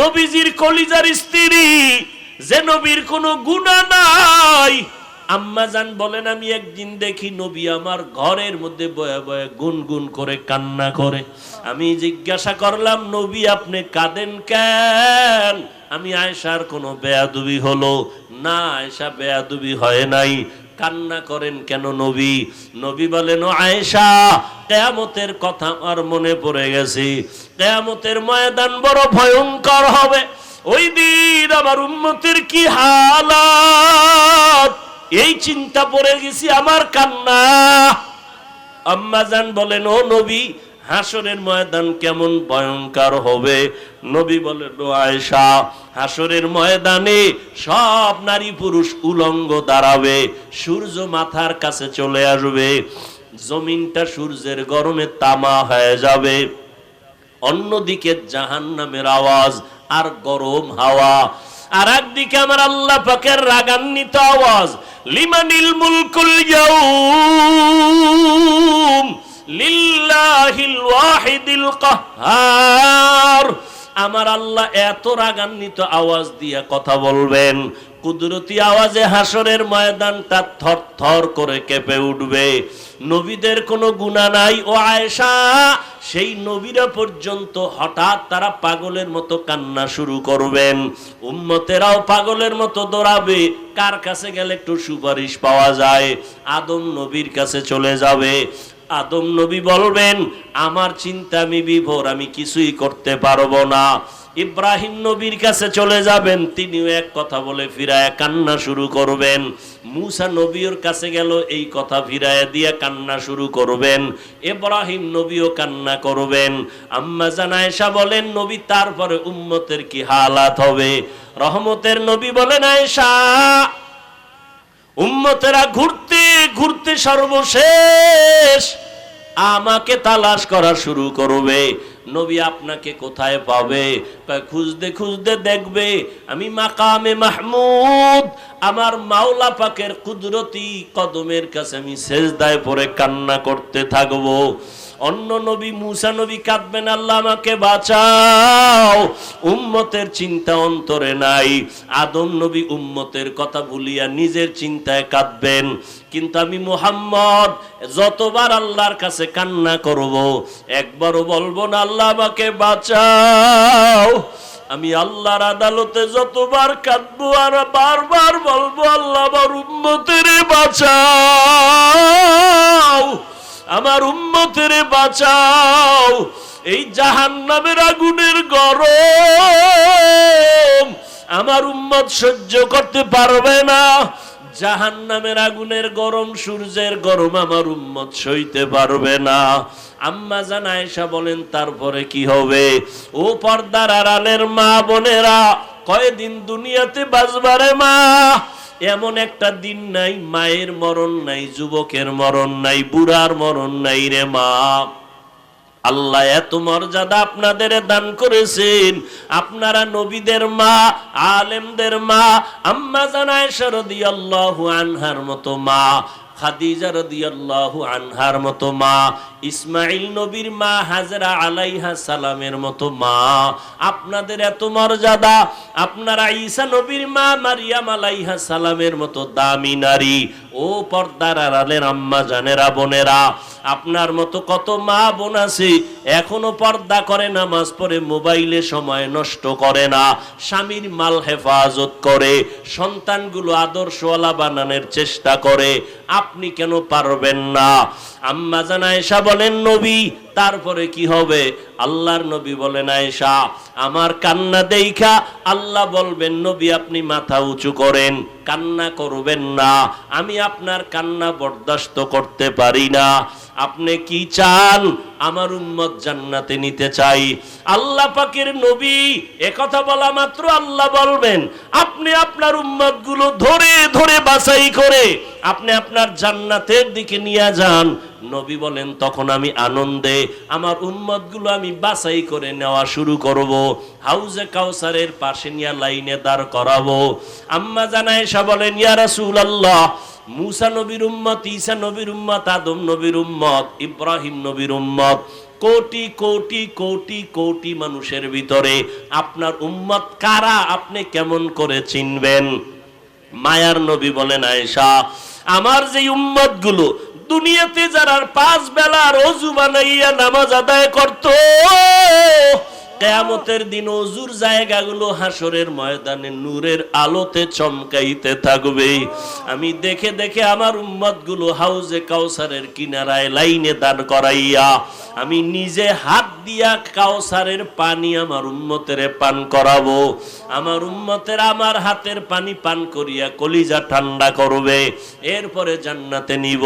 নবীজির কলিজার স্ত্রী, যে নবীর কোনো গুণা নাই। আম্মা জান বলেন, আমি একদিন দেখি নবী আমার ঘরের মধ্যে বয়ে বয়ে গুনগুন করে কান্না করে। আমি জিজ্ঞাসা করলাম, নবী, আপনি কাঁদেন কেন? আমি আয়সার কোনো বেয়াদুবি হলো না আয়সা বেয়াদুবি হয় নাই। কান্না করেন কেন নবী? নবী বলেন আয়েশা, কেয়ামতের কথা আমার মনে পড়ে গেছে। কেয়ামতের ময়দান বড় ভয়ঙ্কর হবে। ওই দিন আমার উন্মতির কি হালাত? এই চিন্তা পড়ে গেছি আমার কান্না। আম্মাজান বলেন, ও নবী হাসরের ময়দান কেমন ভয়ঙ্কর হবে? নবী বলেন ও আয়েশা, হাসরের ময়দানে সব নারী পুরুষ উলঙ্গ দাঁড়াবে, সূর্য মাথার কাছে চলে আসবে, জমিনটা সূর্যের গরমে তামা হয়ে যাবে। অন্যদিকে জাহান নামের আওয়াজ আর গরম হাওয়া। আর একদিকে আমার আল্লাহ পাকের রাগান্বিত আওয়াজ, লিমানিল মুলকুল ইয়াউম ওয়াহিদিল কাহ্হার আমার আল্লাহ এত রাগান্বিত আওয়াজ দিয়ে কথা বলবেন, কুদরতি আওয়াজে হাসরের ময়দানটা থর থর করে কেঁপে উঠবে। নবীদের কোনো গুণা নাই। ও আয়েশা, সেই নবীরা পর্যন্ত হঠাৎ তারা পাগলের মতো কান্না শুরু করবেন। উম্মতেরাও পাগলের মতো দৌড়াবে। কার কাছে গেলে একটু সুপারিশ পাওয়া যায়? আদম নবীর কাছে চলে যাবে। আদম নবী বলবেন, আমার চিন্তা আমি বিভোর, আমি কিছুই করতে পারব না। ইব্রাহিম নবীর কাছে চলে যাবেন, তিনিও এক কথা বলে ফিরায় কান্না শুরু করবেন। মুসা নবীর কাছে গেল, এই কথা ফিরায় দিয়ে কান্না শুরু করবেন। ইব্রাহিম নবীও কান্না করবেন। আম্মা জানায়সা বলেন, নবী, তারপরে উম্মতের কি হালাত হবে? রহমতের নবী বলেন, আয়েশা উম্মতেরা ঘুরতে ঘুরতে সর্বশেষ আমাকে তালাশ করা শুরু করবে। নবী আপনাকে কোথায় পাবে? খুঁজতে খুঁজতে দেখবে আমি মাকামে মাহমুদ। আমার মাওলা পাকের কুদরতি কদমের কাছে আমি শেষদায় পরে কান্না করতে থাকব। অন্য নবী, মুসা নবী কাঁদবেন, আল্লাহ আমাকে বাঁচাও। উম্মতের চিন্তা অন্তরে নাই। আদম নবী উম্মতের কথা ভুলিয়া নিজের চিন্তায় কাঁদবেন। কিন্তু আমি মুহাম্মদ, যতবার আল্লাহর কাছে কান্না করব, একবারও বলব না, আল্লাহ আমাকে বাঁচাও। আমি আল্লাহর আদালতে যতবার কাঁদবো আর বারবার বলব, আল্লাহ আমার উম্মতের বাঁচাও। আমার উম্মতের বাঁচাও। এই জাহান নামের আগুনের গরম। আমার উম্মত সহ্য করতে পারবে না। জাহান নামের আগুনের গরম, সূর্যের গরম আমার উম্মত সইতে পারবে না। আম্মা জান আয়েশা বলেন, তারপরে কি হবে? ও পর্দার আড়ালের মা বোনেরা, কয়দিন দুনিয়াতে বাজবারে মা? এমন একটা দিন নাই, মায়ের মরণ নাই, যুবকের মরণ নাই, বুড়ার মরণ নাই রে মা। আল্লাহ এত মর্যাদা আপনাদের দান করেছেন। আপনারা নবীদের মা, আলেমদের মা, আম্মা জানায় শরদি আল্লাহ আনহার মতো মা। খাদিজা রাদিয়াল্লাহু আনহার মতো মা ইসমাইল নবীর মা, হাজরা আলাইহা সালামের মতো মা। আপনাদের এত মর্যাদা, আপনারা ঈসা নবীর মা, মারিয়াম আলাইহা সালামের মতো দামি নারী। ও পর্দার আড়ালের আম্মা জানেরা বোনেরা, আপনার মতো কত মা বোন আছে, এখনও পর্দা করে, নামাজ পড়ে, মোবাইলে সময় নষ্ট করে না। স্বামীর মাল হেফাজত করে, সন্তানগুলো আদর্শওয়ালা বানানোর চেষ্টা করে। আপনি কেন পারবেন না? আম্মা জান আয়েশা বলেন, নবী, তারপরে কি হবে? আল্লাহর নবী বলেন, আয়েশা, আমার কান্না দেইখা আল্লাহ বলবেন, নবী, আপনি মাথা উঁচু করেন, কান্না করবেন না, আমি আপনার কান্না বরদাস্ত করতে পারি না। আপনি কি চান আমার উম্মত জান্নাতে নিতে চাই? আল্লাহ পাকের নবী একথা বলা মাত্র আল্লাহ বলবেন, আপনি আপনার উম্মতগুলো ধরে ধরে বাছাই করে আপনি আপনার জান্নাতের দিকে নিয়ে যান নবী বলেন, তখন আমি আনন্দে আমার উম্মতগুলো আমি বাছাই করে নেওয়া শুরু করব, হাউজে কাউসারের পাশে নিয়ে লাইনে দাঁড় করাবো। আম্মা জানায় সা বলেন, ইয়া রাসূলুল্লাহ, মুসা নবীর উম্মত, ঈসা নবীর উম্মত, আদম নবীর উম্মত, ইব্রাহিম নবীর উম্মত, কোটি কোটি কোটি কোটি মানুষের ভিতরে আপনার উম্মত কারা, আপনি কেমন করে চিনবেন? মায়ার নবী বলেন, আয়েশা, আমার যে উম্মতগুলো দুনিয়াতে যারা পাঁচ বেলার অজু বানাইয়া নামাজ আদায় করত। কেয়ামতের দিন অজুর জায়গাগুলো হাসরের ময়দানে নূরের আলোতে চমকাইতে থাকবে। আমি দেখে দেখে আমার উম্মতগুলো হাউজে কাউসারের কিনারায় লাইনে দাঁড় করাইয়া, আমি নিজে হাত দিয়া কাউসারের পানি আমার উম্মতের পান করাবো। আমার উম্মতের আমার হাতের পানি পান করিয়া কলিজা ঠান্ডা করবে, এরপরে জান্নাতে নিব।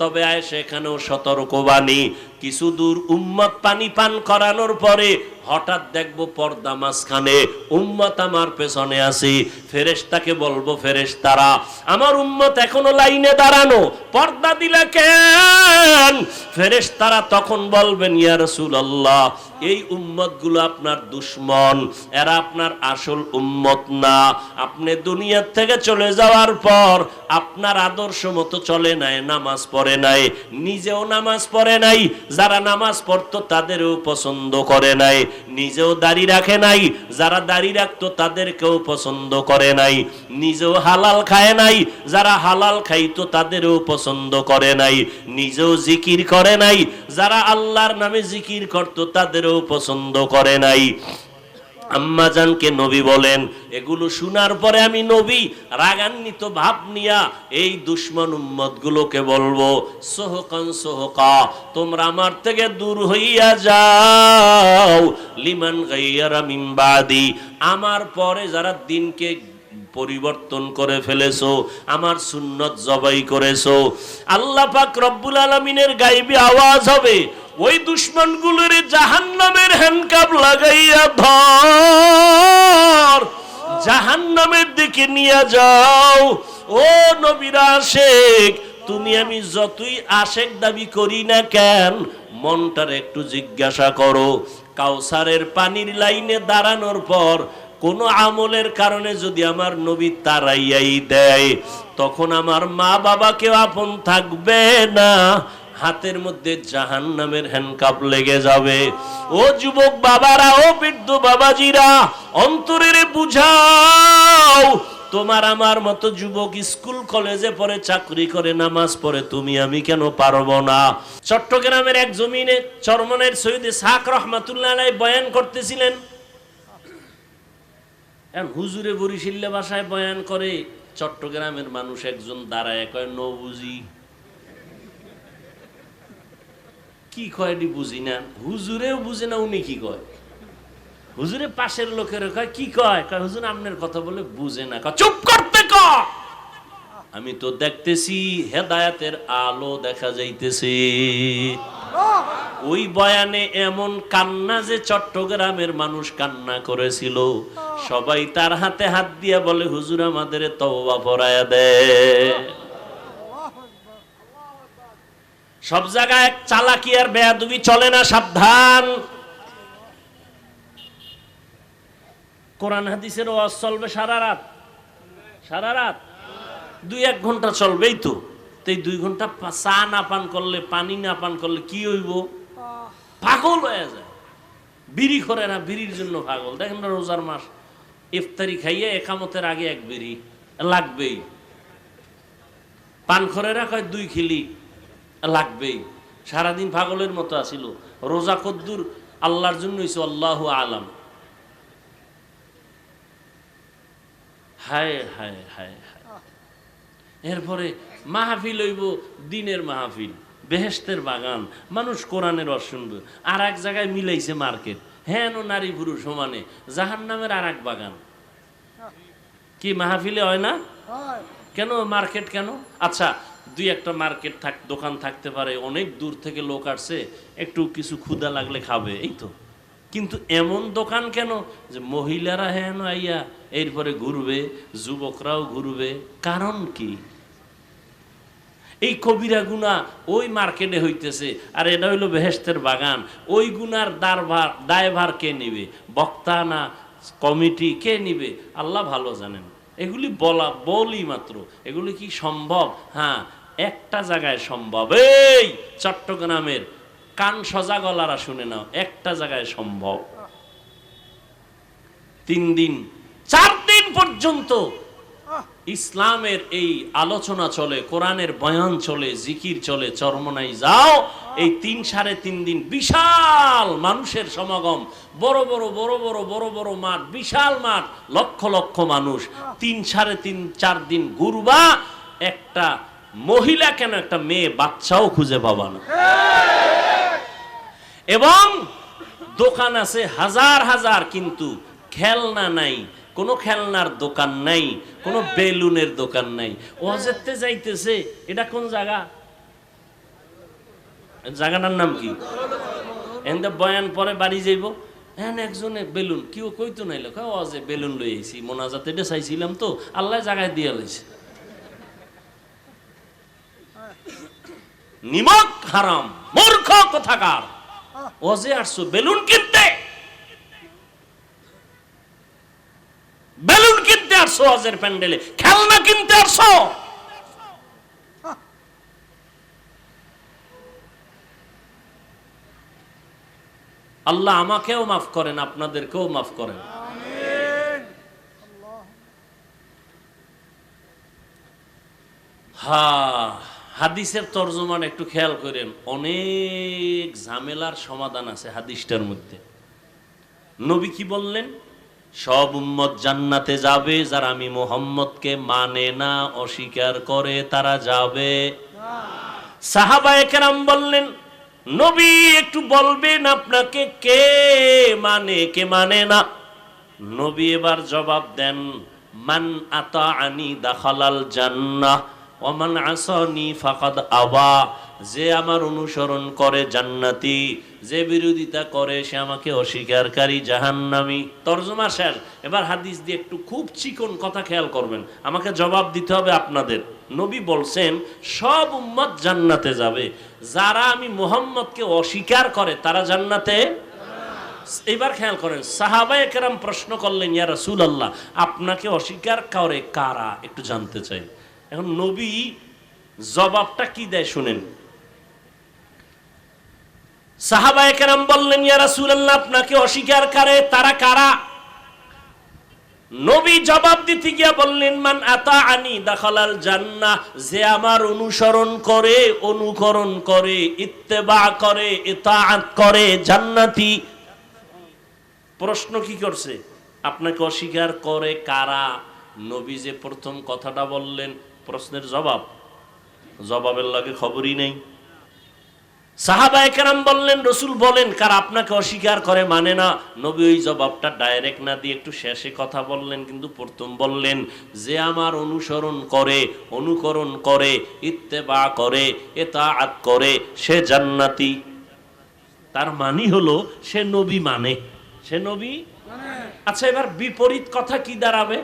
তবে আয় সেখানেও সতর্কবাণী কিছু দূর উম্মত পানি পান করানোর পরে হঠাৎ দেখব পর্দা মাঝখানে উম্মত আমার পেছনে আসি ফেরেশতাকে বলব, ফেরেশতারা, আমার উম্মত এখনও লাইনে দাঁড়ানো। পর্দা দিলে কেন? ফেরেশতারা তখন বলবেন, ইয়া রাসূলুল্লাহ এই উম্মতগুলো আপনার দুশ্মন, এরা আপনার আসল উম্মত না। আপনি দুনিয়ার থেকে চলে যাওয়ার পর আপনার আদর্শ মতো চলে নাই, নামাজ পড়ে নাই, নিজেও নামাজ পড়ে নাই, যারা নামাজ পড়তো তাদেরও পছন্দ করে নাই, নিজেও দাড়ি রাখে নাই, যারা দাড়ি রাখতো তাদেরকেও পছন্দ করে নাই, নিজেও হালাল খায় নাই, যারা হালাল খাইতো তাদেরও পছন্দ করে নাই, নিজেও জিকির করে নাই, যারা আল্লাহর নামে জিকির করতো তাদেরও পছন্দ করে নাই। আম্মাজানকে নবী বলেন, এগুলো শোনার পরে আমি নবী, রাগান্বিত ভাব নিয়া এই দুশ্মন উম্মত গুলোকে বলব, সোহকান সোহকা, তোমরা আমার থেকে দূর হইয়া যাও, লিমান গাইয়ারা মিম্বাদি আমার পরে যারা দিনকে পরিবর্তন করে ফেলেছো, আমার সুন্নত জবাই করেছ, আল্লাহ পাক রব্বুল আলমিনের গাইবি আওয়াজ হবে ওই দুশ্মনগুলোর জাহান নামের হ্যান্ডকাপ লাগাইয়া ধর। জাহান নামের দিকে নিয়ে যাও। ও নবীরা আশেক, তুমি আমি যতই আশেক দাবি করি না কেন, মনটার একটু জিজ্ঞাসা করো। কাউসারের পানির লাইনে দাঁড়ানোর পর কোন আমলের কারণে যদি আমার নবী তারাইয়াই দেয়, তখন আমার মা বাবাকে আপন থাকবে না। হাতের মধ্যে জাহান নামের হ্যান্ডকাপ লেগে যাবে। ও যুবক বাবারা, ও বৃদ্ধ বাবাজিরা, অন্তরের বুঝাও, তোমার আমার মতো যুবক স্কুল, কলেজে পড়ে চাকরি করে, নামাজ পড়ে, তুমি আমি কেন পারব না? চট্টগ্রামের এক জমিনে চরমনের সৈয়দ সাক রহমাতুল্লাহ বয়ান করতেছিলেন। হুজুরে বরিশিল্লা ভাষায় বয়ান করে, চট্টগ্রামের মানুষ একজন দাঁড়ায় কয় ন বুঝি কি কয় বুঝি না? হুজুরেও বুঝে না, উনি কি কয়? হুজুরে পাশের লোকের কয়, কি কয়? কয়, হুজুর, আপনার কথা বলে বুঝে না। কয়, চুপ করতে ক! আমি তো দেখতেছি, হেদায়াতের আলো দেখা যাইতেছে। ওই বয়ানে এমন কান্না যে চট্টগ্রামের মানুষ কান্না করেছিল। সবাই তার হাতে হাত দিয়ে বলে, হুজুর, আমাদের তওবা পড়ায়া দে। সব জায়গায় চালাকি আর বেয়াদবি চলে না, সাবধান। কোরআন হাদিসের ওয়াজ চলবে সারা রাত। সারা রাত? দুই এক ঘণ্টা চলবেই তো। এই দুই ঘণ্টা চা না পান করলে, পানি না পান করলে কি হইব? পাগল হয়ে যায়। বিড়ি করে না, বিড়ির জন্য পাগল। দেখেন না, রোজার মাস। ইফতারি খাইয়ে একামতের আগে এক বিড়ি। লাগবেই। পান করে কয় দুই খিলি। লাগবেই। সারাদিন পাগলের মতো আসিল রোজা কদ্দুর আল্লাহর জন্য হইছে আল্লাহ আলাম। হায় হায় হায় হায়। এরপরে মাহফিল হইব দিনের মাহফিল বেহেস্তের বাগান মানুষ কোরআনের শুনবে আর এক জায়গায় মিলাইছে মার্কেট হ্যাঁ নারী পুরুষ সমানে জাহান নামের আর এক বাগান। কি মাহফিলে হয় না? কেন মার্কেট কেন? আচ্ছা দুই একটা মার্কেট থাক, দোকান থাকতে পারে, অনেক দূর থেকে লোক আসছে, একটু কিছু ক্ষুদা লাগলে খাবে, এই তো। কিন্তু এমন দোকান কেন যে মহিলারা হেন আইয়া এরপরে ঘুরবে, যুবকরাও ঘুরবে, কারণ কি? এই কবিরা গুণা ওই মার্কেটে হইতেছে, আর এটা হইল বেহেস্তের বাগান। ওই গুনার দারভার দায়ভার কে নিবে? বক্তা না কমিটি কে নিবে? আল্লাহ ভালো জানেন। এগুলি বলা বলি মাত্র। এগুলি কি সম্ভব? হ্যাঁ একটা জায়গায় সম্ভব। এই চট্টগ্রামের কান সজা গলারা শুনে নাও, একটা জায়গায় সম্ভব। তিন দিন, চার দিন পর্যন্ত ইসলামের এই আলোচনা চলে, কোরআনের বয়ান চলে, জিকির চলে চরমনাই যাও। এই তিন সাড়ে তিন দিন বিশাল মানুষের সমাগম, বড় বড় বড় বড় বড় বড় মাঠ, বিশাল মাঠ, লক্ষ লক্ষ মানুষ। তিন সাড়ে তিন, চার দিন ঘুরবা, একটা মহিলা কেন একটা মেয়ে বাচ্চাও খুঁজে পাবা না? এবং দোকান আছে হাজার হাজার, কিন্তু খেলনা নাই, কোনো খেলনার দোকান নাই, কোনো বেলুনের দোকান নাই। ওয়াজেতে যাইতেছে, এটা কোন জায়গা? জায়গাটার নাম কি? এনতে বয়ান পরে বাড়ি যাইব। হ্যাঁ একজনে বেলুন। কেউ কইতো নাই লোক ওয়াজে বেলুন লই মোনাজাত চাইছিলাম তো, আল্লাহ জায়গায় দিয়ে লাইছে। নিমক হারাম, মূর্খ কোথাকার। ওজে আসছো, বেলুন কিনতে। বেলুন কিনতে আসছো ওজের প্যান্ডেলে, খেলনা কিনতে আসছো। আল্লাহ আমাকেও মাফ করেন, আপনাদেরকেও মাফ করেন। হা হাদিসের তর্জমান একটু খেয়াল করেন, অনেক ঝামেলার সমাধান আছে হাদিসটার মধ্যে। নবী কি বললেন? সব উম্মত জান্নাতে যাবে, যারা আমি মোহাম্মদকে মানে না, অস্বীকার করে তারা যাবে। সাহাবায়ে কেরাম বললেন, নবী, একটু বলবেন আপনাকে কে মানে কে মানে না? নবী এবার জবাব দেন, মান আতা আনি দাখালাল জান্নাহ। ওমান আসানি ফাকাদ আবা, যে আমার অনুসরণ করে জান্নাতি, যে বিরোধিতা করে সে আমাকে অস্বীকারী জাহান্নামি। তর্জমা শেষ। এবার হাদিস দিয়ে একটু খুব চিকন কথা খেয়াল করবেন। আমাকে জবাব দিতে হবে আপনাদের। নবী বলছেন, সব উম্মত জান্নাতে যাবে। যারা আমি মোহাম্মদকে অস্বীকার করে, তারা জান্নাতে এবার খেয়াল করেন, সাহাবায়ে কেরাম প্রশ্ন করলেন, ইয়া রাসূল আল্লাহ আপনাকে অস্বীকার করে কারা? একটু জানতে চাই। এখন নবী জবাবটা কি দেয় শুনেন। সাহাবায়ে কেরাম বললেন, ইয়া রাসূলুল্লাহ, আপনাকে অস্বীকার করে তারা কারা? নবী জবাব দিতে গিয়া বললেন, মান আতা আনি দাখালাল জান্নাহ, যে আমার অনুসরণ করে, অনুকরণ করে, ইত্তেবা করে, ইতাআত করে, জান্নাতি। প্রশ্ন কি করছে? আপনাকে অস্বীকার করে কারা? নবী যে প্রথম কথাটা বললেন প্রশ্নের জবাব। জবাবের লাগে খবরই নেই। কেরাম বললেন রসুল বলেন কার আপনাকে অস্বীকার করে মানে না? নবী ওই জবাবটা ডাইরেক্ট না দিয়ে একটু শেষে কথা বললেন কিন্তু প্রথম বললেন যে আমার অনুসরণ করে অনুকরণ করে ইত্তেবা করে এতাআত করে সে জান্নাতি। তার মানি হলো সে নবী মানে। সে নবী? আচ্ছা এবার বিপরীত কথা কি দাঁড়াবে?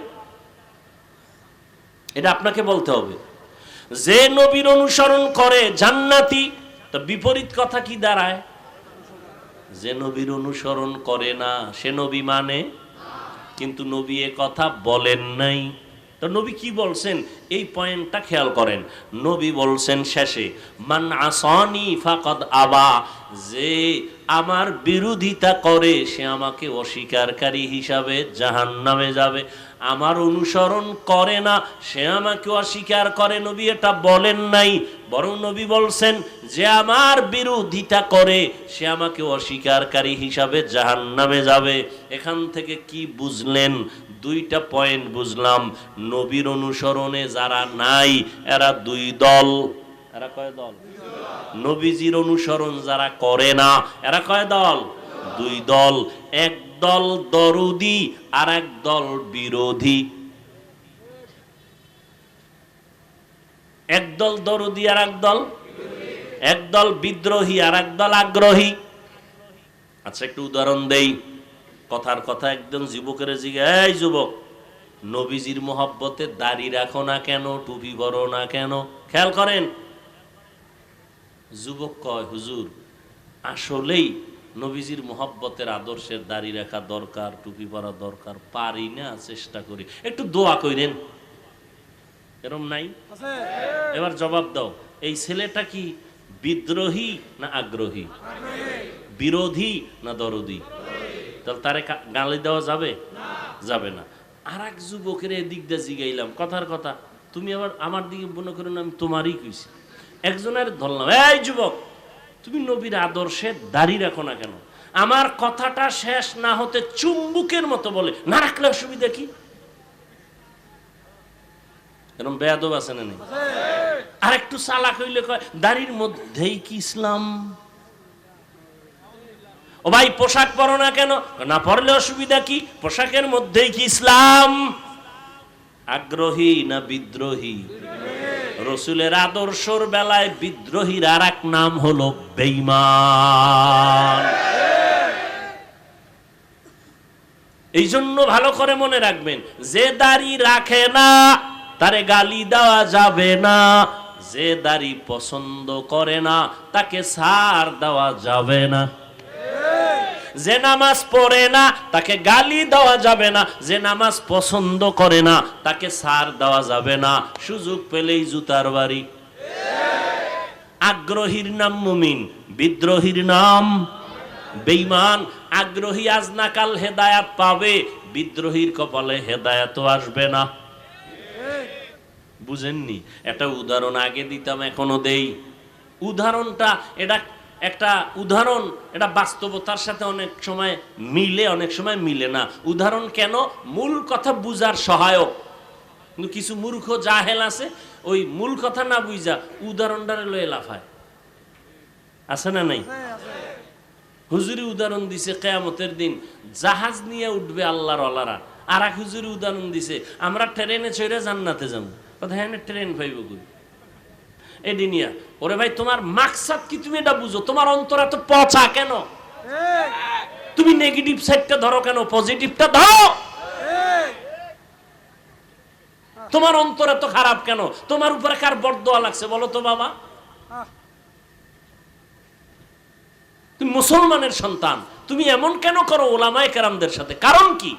এটা আপনাকে বলতে হবে। যে নবীর অনুসরণ করে জান্নাতি, তা বিপরীত কথা কি দাঁড়ায়? যে নবীর অনুসরণ করে না, সে নবী মানে? কিন্তু নবী এ কথা বলেন নাই। তো নবী কি বলছেন? এই পয়েন্টটা খেয়াল করেন। নবী বলছেন শেষে, মান আসনি ফাকাদ আবা যে আমার বিরোধিতা করে, সে আমাকে অস্বীকারী হিসাবে জাহান্নামে যাবে। আমার অনুসরণ করে না, সে আমাকে অস্বীকার করে। নবী এটা বলেন নাই, বরং নবী বলছেন, যে আমার বিরোধিতা করে, সে আমাকে অস্বীকারী হিসাবে জাহান্নামে যাবে। এখান থেকে কি বুঝলেন? দুইটা পয়েন্ট বুঝলাম। নবীর অনুসরণে যারা নাই, এরা দুই দল। এরা কয় দল? নবীজির অনুসরণ যারা করে না, এরা কয় দল? দুই দল। এক দল দরুদি আর এক দল বিরোধী। একদল দরুদি আর এক দল একদল বিদ্রোহী আর এক দল আগ্রহী। আচ্ছা একটু উদাহরণ দেই। কথার কথা একদম যুবকের জিগে এই যুবক নবীজির মোহাব্বতে দাড়ি রাখো না কেন টুপি পরো না কেন? খেয়াল করেন? যুবক কয় হুজুর আসলেই নবীজির মোহাব্বতের আদর্শের দাড়ি রাখা দরকার টুপি পরা দরকার পারি না চেষ্টা করি। একটু দোয়া কইরেন। এরম নাই? এবার জবাব দাও এই ছেলেটা কি বিদ্রোহী না আগ্রহী। বিরোধী না দরদি? তাহলে তারে গালি দেওয়া যাবে? যাবে না। আর এক যুবকের এদিক দিয়ে জিগাইলাম কথার কথা। তুমি আবার আমার দিকে মনে করো আমি তোমারই কইছি। একজনের ধরলাম এই যুবক তুমি নবীর আদর্শে দাড়ি রাখো না কেন? আমার কথাটা শেষ না হতে চুম্বুকের মতো বলে না রাখলে অসুবিধা কি? এরকম বেয়াদব আছে না নেই? আর একটু চালাক হইলে কয় দাড়ির মধ্যেই কি ইসলাম? ও ভাই, পোশাক পরো না কেন? না পরলে অসুবিধা কি? পোশাকের মধ্যেই কি ইসলাম? আগ্রহী না বিদ্রোহী? রসুলের আদর্শর বেলায় বিদ্রোহীর আর এক নাম হলো বেইমান এই জন্য ভালো করে মনে রাখবেন, যে দাড়ি রাখে না, তারে গালি দেওয়া যাবে না। যে দাড়ি পছন্দ করে না, তাকে সার দেওয়া যাবে না। যে নামাজ পড়ে না, তাকে গালি দেওয়া যাবে না। যে নামাজ পছন্দ করে না, তাকে সার দেওয়া যাবে না। সুযোগ পেলেই জুতার বাড়ি। আগ্রহীর নাম মুমিন, বিদ্রোহীর নাম বেইমান আগ্রহী আজ না কাল হেদায়াত পাবে, বিদ্রোহীর কপালে হেদায়াত আসবে না। বুঝেননি? একটা উদাহরণ আগে দিতাম, এখনও দেই। উদাহরণটা, এটা একটা উদাহরণ এটা বাস্তবতার সাথে অনেক সময় মিলে অনেক সময় মিলে না। উদাহরণ কেন? মূল কথা বুঝার সহায়ক। কিন্তু কিছু মূর্খ জাহেল আছে ওই মূল কথা না বুঝা উদাহরণটারে লয়ে লাফায়। আছে না নাই? হুজুরি উদাহরণ দিছে কেয়ামতের দিন জাহাজ নিয়ে উঠবে আল্লাহর আল্লাহরা আর এক হুজুরি উদাহরণ দিছে আমরা ট্রেনে চড়ে জান্নাতে যাব। কথা হ্যাঁ ট্রেন পাইব কই? এডি নিয়া। ওরে ভাই, তোমার মাকসাদ কি তুমি এটা বুঝো? তোমার অন্তর এত পচা কেন? তুমি নেগেটিভ সাইডটা ধরো কেন? পজিটিভটা ধরো! তোমার অন্তর এত খারাপ কেন? তোমার উপরে কার বরদোয়া লাগছে বলো তো বাবা? তুমি মুসলমানের সন্তান। তুমি এমন কেন করো ওলামায় কেরামদের সাথে? কারণ কি?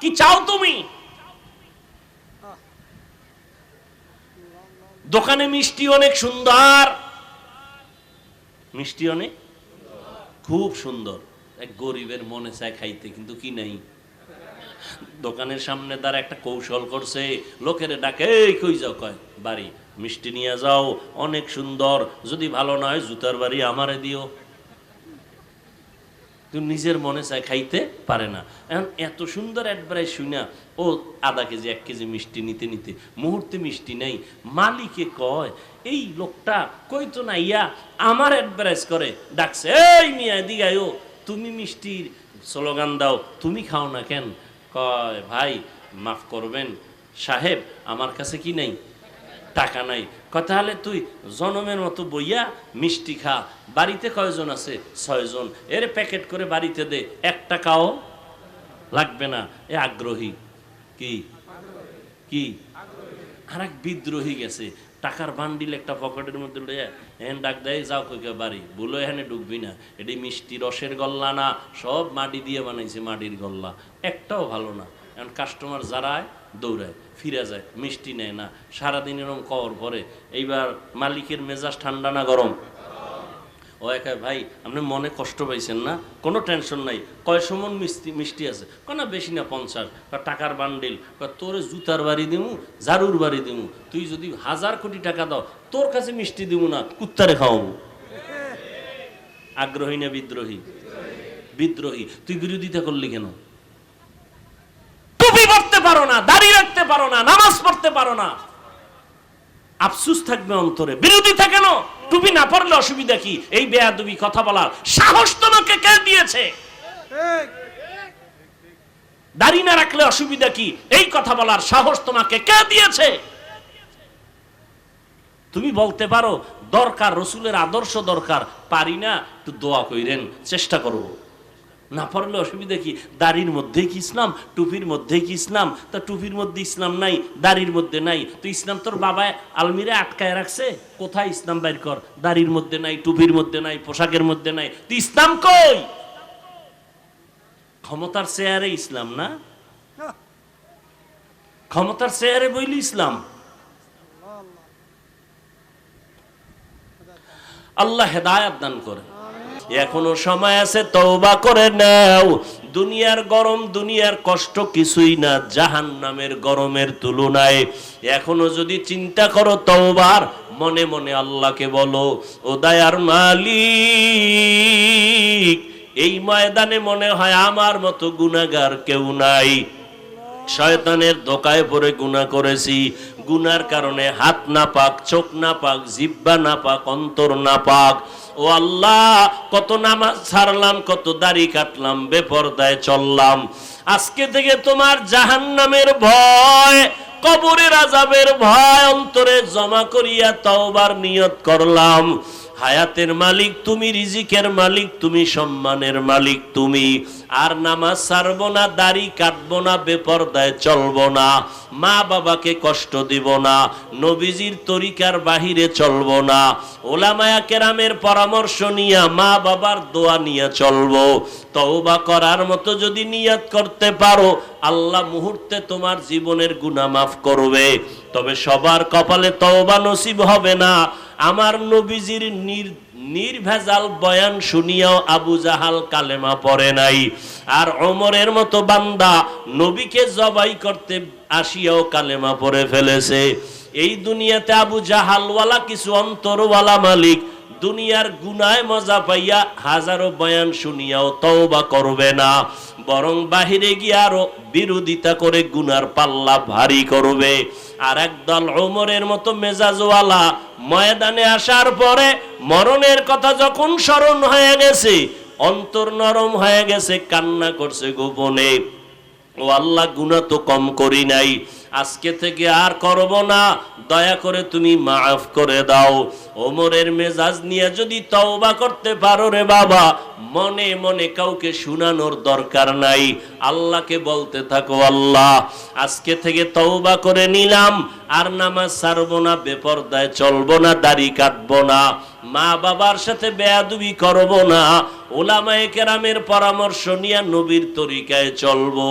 কি চাও তুমি? দোকানে মিষ্টি অনেক সুন্দর। মিষ্টি অনেক? খুব সুন্দর। এক গরিবের মনে চায় খাইতে, কিন্তু কি নাই? দোকানের সামনে তার একটা কৌশল করছে, লোকের ডাকে কই যাও? কয়, বাড়ি, মিষ্টি নিয়ে যাও, অনেক সুন্দর, যদি ভালো নয় জুতার বাড়ি আমারে দিও। কিন্তু নিজের মনে চায় খাইতে পারে না। এখন এত সুন্দর অ্যাডভাইস শুনা ও আধা কেজি, এক কেজি মিষ্টি নিতে নিতে, মুহূর্তে মিষ্টি নেই। মালিকে কয়, এই লোকটা কই তো না ইয়া, আমার অ্যাডভাইস করে। ডাকছে, এই মিয়া দিগাই ও, তুমি মিষ্টির স্লোগান দাও, তুমি খাও না কেন? কয়, ভাই, মাফ করবেন, সাহেব, আমার কাছে কি নেই? টাকা নাই। কথা হলে তুই জনমের মতো বইয়া মিষ্টি খা। বাড়িতে কয়জন আছে? ছয়জন। এর প্যাকেট করে বাড়িতে দে। এক টাকাও লাগবে না। এ আগ্রহী। কি? কি? আর এক বিদ্রোহী গেছে। টাকার বান্ডিল একটা পকেটের মধ্যে লইয়া এখানে ডাক দেয়, যাও কই কই বাড়ি। বলো এখানে ঢুকবি না। এটি মিষ্টি রসের গল্লা না। সব মাটি দিয়ে বানাইছে মাটির গল্লা। একটাও ভালো না। এখন কাস্টমার যারায়, দৌড়ায়। ফিরে যায়, মিষ্টি নেয় না। সারাদিন এরকম কওয়ার পরে এইবার মালিকের মেজাজ ঠান্ডা না গরম? ও একা, ভাই, আপনি মনে কষ্ট পাইছেন না? কোনো টেনশন নাই। কয় সমন মিষ্টি মিষ্টি আছে? না, বেশি না, পঞ্চাশ। কয়, টাকার বান্ডিল। কয়, তোরে জুতার বাড়ি দিমু, ঝাড়ুর বাড়ি দিমু। তুই যদি হাজার কোটি টাকা দাও, তোর কাছে মিষ্টি দিমু না, কুত্তারে খাওয়াবো আগ্রহী না বিদ্রোহী? বিদ্রোহী। তুই বিরোধিতা করলি কেন? টুপি পড়তে পারো না দাড়ি রাখতে পারো না, নামাজ পড়তে পারো না। আফসুস থাকবে অন্তরে। বিরোধিতা কেন টুপি না পড়লে অসুবিধা কি? এই বেয়াদবি, কথা বলার। সাহস তোমাকে কে দিয়েছে? দাড়ি না রাখলে অসুবিধা কি? এই কথা বলার সাহস তোমাকে কে দিয়েছে? তুমি বলতে পারো, দরকার, রসুলের আদর্শ দরকার। পারি না, একটু দোয়া কইরেন, চেষ্টা করব। না পারলে অসুবিধা কি? দাড়ির মধ্যে কি ইসলাম? টুপির মধ্যে কি ইসলাম? তা টুপির মধ্যে ইসলাম নাই, দাড়ির মধ্যে নাই। তো ইসলাম তোর বাবা আলমিরে আটকায় রাখছে? কোথায় ইসলাম বাইর কর? দাড়ির মধ্যে নাই, টুপির মধ্যে নাই, পোশাকের মধ্যে নাই। তো ইসলাম কই? ক্ষমতার চেয়ারে ইসলাম না? ক্ষমতার চেয়ারে বইলি ইসলাম? আল্লাহ হেদায়াত দান করে। এখনও সময় আছে, তওবা করে নাও। দুনিয়ার গরম, দুনিয়ার কষ্ট কিছুই না জাহান নামের গরমের তুলনায়। এখনও যদি চিন্তা করো তওবার, মনে মনে আল্লাহকে বলো, ও দায়ার মালিক, এই ময়দানে মনে হয় আমার মতো গুনাগার কেউ নাই। শয়তানের ধোকায় পড়ে গুণা করেছি গুনার কারণে হাত না পাক চোখ না পাক জিব্বা না পাক অন্তর না পাক ও আল্লাহ, কত নামাজ ছাড়লাম, কত দাড়ি কাটলাম, বেপরদায় চললাম। আজকে থেকে তোমার জাহান নামের ভয়, কবরের আজাবের ভয়, অন্তরে জমা করিয়া তওবার নিয়ত করলাম। হায়াতের মালিক তুমি, রিজিকের মালিক তুমি, সম্মানের মালিক তুমি। আর নামাজ সারব না, দাড়ি কাটব না, বেপরদায় চলব না, মা বাবাকে কষ্ট দিব না, নবীজির তরিকার বাহিরে চলব না, ওলামায়া কেরামের পরামর্শ নিয়া মা বাবার দোয়া নিয়ে চলবো। তওবা করার মতো যদি নিয়াত করতে পারো, আল্লাহ মুহূর্তে তোমার জীবনের গুনাহ মাফ করবে। তবে সবার কপালে তওবা নসিব হবে না। আমার নবীজির নির, নির্ভেজাল বয়ান শুনিয়াও আবু জাহাল কালেমা পড়ে নাই। আর অমরের মতো বান্দা নবীকে জবাই করতে আসিয়াও কালেমা পড়ে ফেলেছে। এই দুনিয়াতে আবু জাহালওয়ালা কিছু অন্তরওয়ালা মালিক, দুনিয়ার গুনায় মজা পাইয়া হাজারো বয়ান শুনিয়াও তওবা করবে না। বরং বাহিরে গিয়ে আরও বিরোধিতা করে গুনার পাল্লা ভারী করবে। আর একদল ওমরের মতো মেজাজওয়ালা ময়দানে আসার পরে মরণের কথা যখন স্মরণ হয়ে গেছে, অন্তর নরম হয়ে গেছে, কান্না করছে গোপনে। ও আল্লাহ গুণা তো কম করি নাই। আজকে থেকে আর করব না। দয়া করে তুমি মাফ করে দাও। ওমরের মেজাজ নিয়ে যদি তওবা করতে পারো রে বাবা, মনে মনে কাউকে শুনানোর দরকার নাই। আল্লাহকে বলতে থাকো আল্লাহ, আজকে থেকে তওবা করে নিলাম। আর নামাজ ছাড়বো না, বেপরদায় চলবো না, দাড়ি কাটবো না। মা বাবার সাথে বেয়াদুবি করব না। ওলামায়ে কেরামের পরামর্শ নিয়ে নবীর তরিকায় চলবো।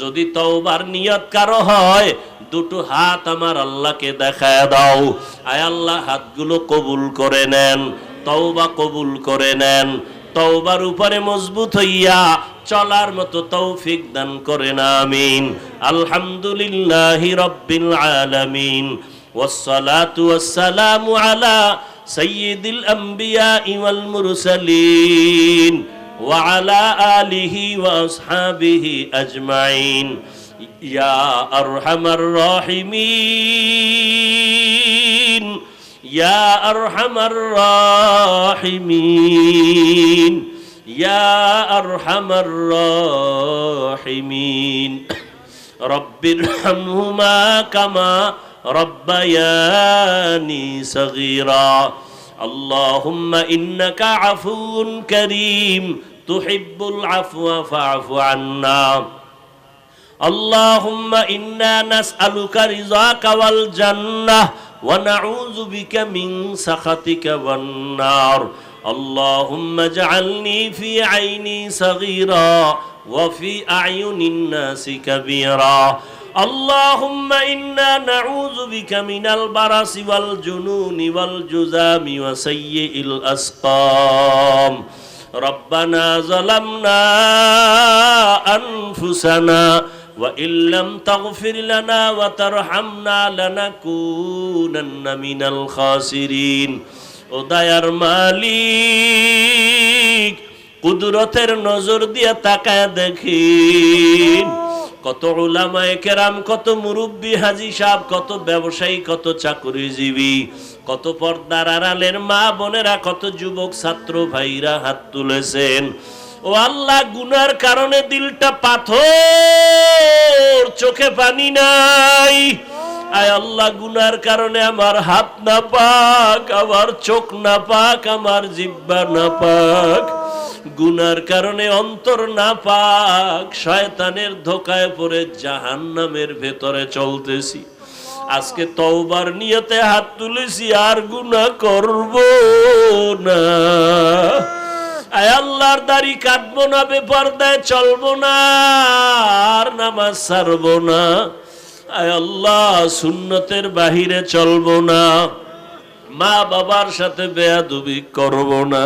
যদি তওবার নিয়ত কারও হয় দুটো হাত আমার আল্লাহকে দেখায় দাও। আয় আল্লাহ, হাতগুলো কবুল করে নেন, তওবা কবুল করে নেন। তওবার উপরে মজবুত হইয়া চলার মতো তৌফিক দান করেন, আমিন। আলহামদুলিল্লাহি রব্বিল আলামিন। ওয়াসসালাতু ওয়াসসালামু আলা সাইয়্যিদিল আমবিয়া ওয়াল মুরসালিন। ওয়া আলা আলিহি ওয়া আসহাবিহি আজমাইন। يا أرحم الراحمين يا أرحم الراحمين يا أرحم الراحمين رب ارحمهما كما ربياني صغيرا اللهم إنك عفو كريم تحب العفو فاعف عنا اللهم إنا نسألك رضاك والجنة ونعوذ بك من سخطك والنار. اللهم اجعلني في عيني صغيرا وفي أعين الناس كبيرا. اللهم إنا نعوذ بك من البرص والجنون والجذام وسيء الأسقام. ربنا ظلمنا أنفسنا وإن لم تغفر لنا وترحمنا لنكونن من الخاسرين উদয়ার মালিক কুদরতের নজর দিয়ে তাকায় দেখিন কত উলামায়ে কেরাম কত মুরব্বী হাজি সাহেব কত ব্যবসায়ী কত চাকরিজীবী কত পর্দার আড়ালের মা বোনেরা কত যুবক ছাত্র ভাইরা হাত তুলেছেন ও আল্লাহ, গুনার কারণে দিলটা পাথর, চোখে পানি নাই। আয় আল্লাহ, গুনার কারণে আমার হাত না পাক, আমার চোখ না পাক, আমার জিব্বা না পাক। গুনার কারণে অন্তর না পাক, শয়তানের ধোকায় পড়ে জাহান্নামের ভেতরে চলতেছি। আজকে তওবার নিয়তে হাত তুলেছি, আর গুনাহ করব না। আল্লাহর দাড়ি কাটবো না, বেপরদায় চলবো না, আর নামাজ ছাড়বো না। আল্লাহ, সুন্নতের বাহিরে চলবো না। মা বাবার সাথে বেয়াদবি করব না।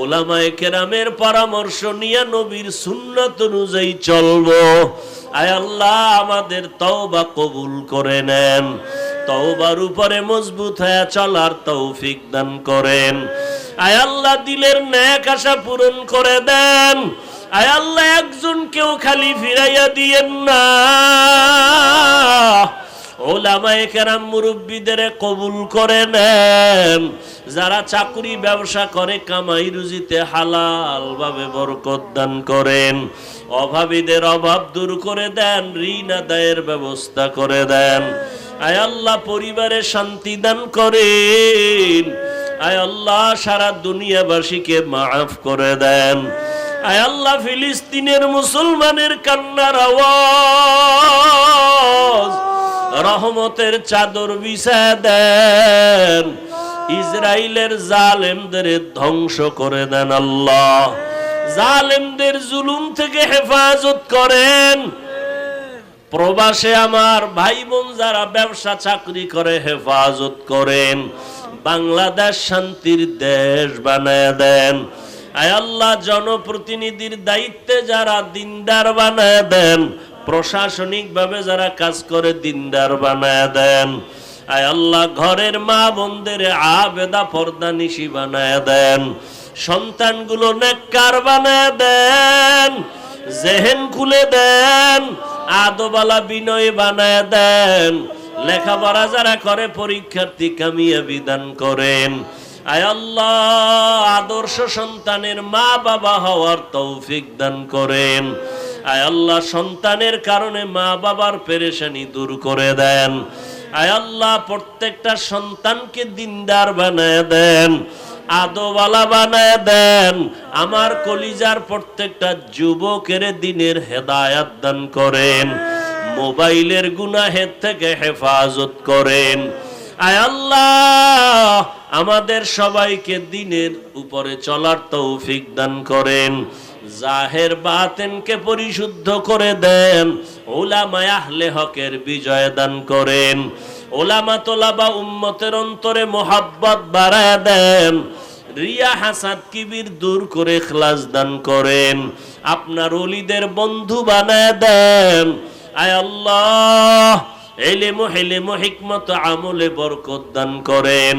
ওলামায়ে কেরামের পরামর্শ নিয়ে নবীর সুন্নত অনুযায়ী চলবো। আয় আল্লাহ, আমাদের তওবা কবুল করে নেন। তওবার উপরে মজবুত হয়ে চলার তৌফিক দান করেন। আয় আল্লাহ, দিলের ন্যাক আশা পূরণ করে দেন। আয় একজন কেউ খালি ফিরাইয়া দিয়েন না। মুরব্বীদের কবুল করে নেন। যারা চাকরি ব্যবসা করে, কামাই রুজিতে হালাল ভাবে বরকত দান করেন। অভাবীদের অভাব দূর করে দেন, ঋণ আদায়ের ব্যবস্থা করে দেন। আয় আল্লাহ, পরিবারে শান্তি দান করেন। আল্লাহ, সারা দুনিয়াবাসীকে মাফ করে দেন। আয় আল্লাহ, ফিলিস্তিনের মুসলমানের কান্নার আওয়াজ, রহমতের চাদর বিছায় দেন। ইসরায়েলের জালেমদের ধ্বংস করে দেন আল্লাহ। জালেমদের জুলুম থেকে হেফাজত করেন। প্রবাসে আমার ভাই বোন যারা ব্যবসা চাকরি করে, হেফাজত করেন। বাংলাদেশ শান্তির দেশ বানায় দেন। আয় আল্লাহ, জনপ্রতিনিধির দায়িত্বে যারা দিনদার বানায় দেন প্রশাসনিক ভাবে যারা কাজ করে দিনদার বানায় দেন। আয় আল্লাহ, ঘরের মা বোনদের আবেদা পর্দা নিশি বানায় দেন। সন্তানগুলো নেককার বানায় দেন। জেহেন খুলে দেন। আদবালা বিনয় বানায় দেন। লেখাপড়া যারা করে, পরীক্ষার্থী কামিয়া বিধান করেন। আল্লাহ, আদর্শ সন্তানের মা বাবা হওয়ার তৌফিক দান করেন। আয় আল্লাহ, সন্তানের কারণে মা বাবার পেরেশানি দূর করে দেন। আয় আল্লাহ, প্রত্যেকটা সন্তানকে দিনদার বানায় দেন, আদোওয়ালা বানায় দেন। আমার কলিজার প্রত্যেকটা যুবকের দিনের হেদায়াত দান করেন। মোবাইলের গুনাহের থেকে হেফাজত করেন। আয় আল্লাহ, আমাদের সবাইকে দিনের উপরে চলার তৌফিক দান করেন। জাহের বাতেনকে পরিশুদ্ধ করে দেন। ওলামায় আহলে হকের বিজয় দান করেন। ওলামা তোলাবা উম্মতের অন্তরে মোহাব্বত বাড়ায় দেন। রিয়া হাসাদ কিবির দূর করে খ্লাস দান করেন। আপনার অলিদের বন্ধু বানায় দেন। আয় আল্লাহ এলেমো হেলেমো হিকমত আমলে বরকত দান করেন।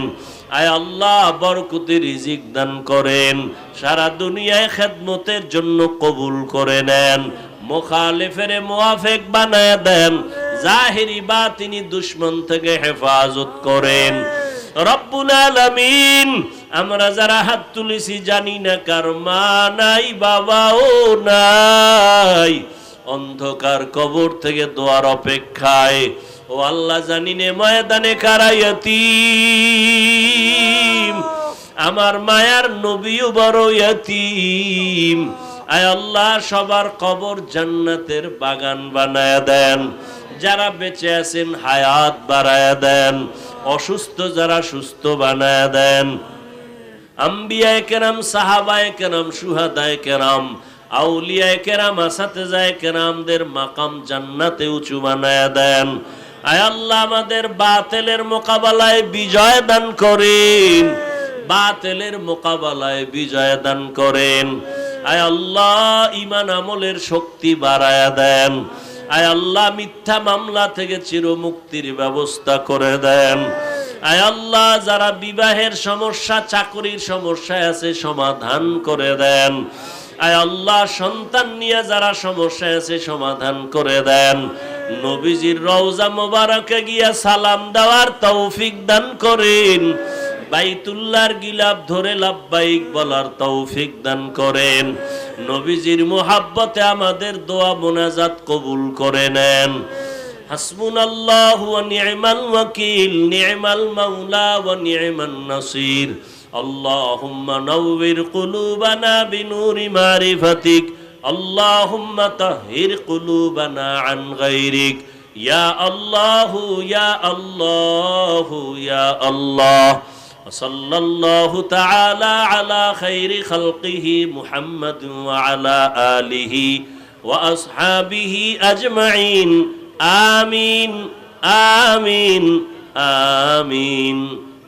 আয় আল্লাহ, বরকতে রিজিক দান করেন। সারা দুনিয়ায় খেদমতের জন্য কবুল করে নেন। মোখালেফের মোয়াফেক বানায় দেন। জাহিরি বা তিনি দুশ্মন থেকে হেফাজত করেন। রব্বুল আলামিন, আমরা যারা হাত তুলেছি জানি না কার মা নাই, বাবাও নাই। অন্ধকার কবর থেকে দোয়ার অপেক্ষায়। ও আল্লাহ জানি নে ময়দানে কারাইয়াতিম আমার মায়ার নবীও বড় ইয়াতিম। আয় আল্লাহ, সবার কবর জান্নাতের বাগান বানায় দেন। যারা বেঁচে আছেন, হায়াত বাড়ায় দেন। অসুস্থ যারা সুস্থ বানায় দেন। আম্বিয়ায় কেরাম, সাহাবায় কেরাম, সুহাদায় কেরাম আউলিয়ায় কেরাম আসাতে যায় কেরামদের মাকাম জান্নাতে উঁচু বানায় দেন। আয় আল্লাহ, আমাদের বাতেলের মোকাবেলায় বিজয় দান করেন। বাতেলের মোকাবেলায় বিজয় দান করেন। আয় আল্লাহ ইমান আমলের শক্তি বাড়ায় দেন। আয় আল্লাহ, মিথ্যা মামলা থেকে চিরমুক্তির ব্যবস্থা করে দেন। আয় আল্লাহ, যারা বিবাহের সমস্যা, চাকরির সমস্যায় আছে, সমাধান করে দেন। আয় আল্লাহ, সন্তান নিয়ে যারা সমস্যা আছে সমাধান করে দেন। নবীজির রওজা মোবারকে গিয়া সালাম দেওয়ার তৌফিক দান করেন। বাইতুল্লার গিলাপ ধরে লাভবাইক বলার তৌফিক দান করেন। নবীজির মোহাব্বতে আমাদের দোয়া মোনাজাত কবুল করে নেন। হাসমুন আল্লাহ নিয়মাল ওয়াকিল নিয়মাল মাউলা ও নিয়মান নাসির। اللهم نور قلوبنا بنور معرفتك اللهم طهر قلوبنا عن غيرك يا الله يا الله يا الله وصلى الله تعالى على خير خلقه محمد وعلى آله وأصحابه أجمعين آمين آمين آمين